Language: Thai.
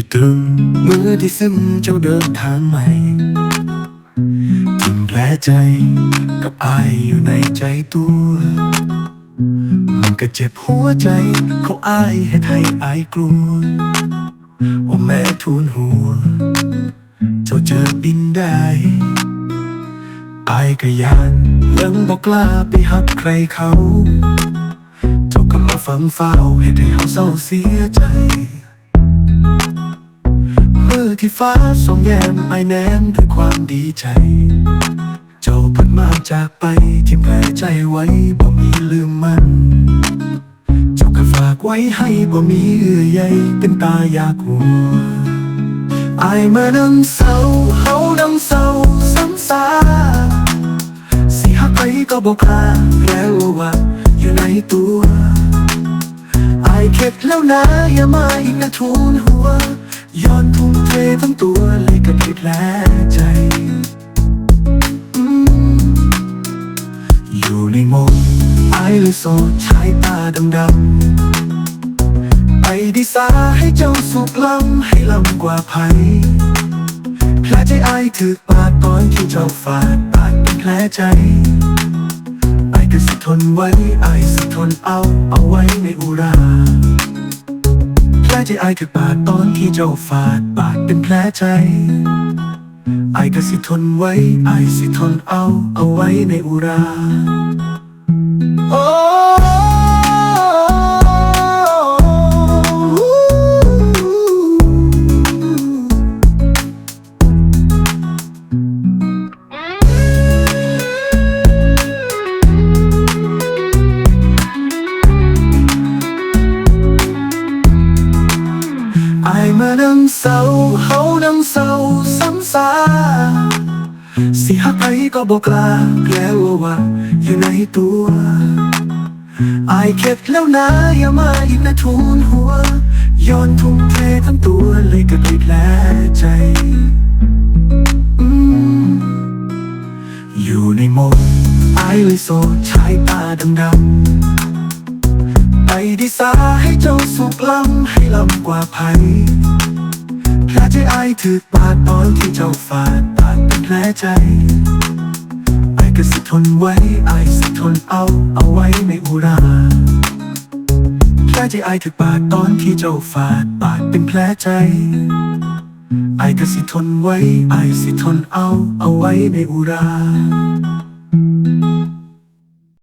ที่ตึงมือที่ซึมเจ้าเดินทางใหม่ทิ้งแผลใจกับอายอยู่ในใจตัว มันก็เจ็บหัวใจ เขาอายให้ไทยอายกลัวว่าแม่ทูลหัว เจ้าเจอบินได้อายก็ยานยังบอกกล้าไปหักใครเขาเจ้าก็มาฟังเฝ้าให้ให้เขาเศร้าเสียใจ ที่ฟ้าส่องแย้มไอแนมด้วยความดีใจ เจ้าพันมาจากไปที่แผลใจไว้บ่มีลืมมัน เจ้าก็ฝากไว้ให้บ่มีเอื้อใยเป็นตาอยากหัวไอายมานั่งเศร้าเฮานั่งเศร้าซ้ำซาสิหักไปก็บอกลาแล้วว่าอยู่ในตัวไอเข็ดแล้วนะอย่ามาอีกนะทูลหัวย้อนทุ่ม ทั้งตัวเลยกับผิดแลใจ อยู่ในมนไอายเลยโสดชายตาดำๆไปดีสาให้เจ้าสุกล้ำให้ล้ำกว่าภัยแผลใจไอายถือปาดตอนที่เจ้าฟาดปาดเป็นแผลใจไอายก็สิทนไว้ไอายสิทนเอาเอาไว้ในอุรา แผลใจไอายคือบาดตอนที่เจ้าฟาดบาดเป็นแผลใจไอายก็สิทนไว้ไอายสิทนเอาเอาไว้ในอุรา โอ้ายมานั่งเศร้าเฮานั่งเศร้าซ้ำซาสิหักไปก็บอกล้าแล้วว่าอยู่ในตัวอายเข็ดแล้วนะอย่ามาอีกนะทูลหัวย้อนทุ่มเททั้งตัวเลยกับผิดแลใจอืมอยู่ในหมดอายเลยโสดชายตาดำๆไปดีสาให้เจ้าสุกล้ำให้ล้ำกว่าภัย แผลใจอายถือปาดตอนที่เจ้าฟาดปาดเป็นแผลใจ ไอ้ก็สิทนไว้ ไอสิทนเอา เอาไว้ในอุรา แผลใจไอ้ถึกปาดตอนที่เจ้าฟาดปาดเป็นแผลใจ ไอ้ก็สิทนไว้ ไอสิทนเอา เอาไว้ในอุรา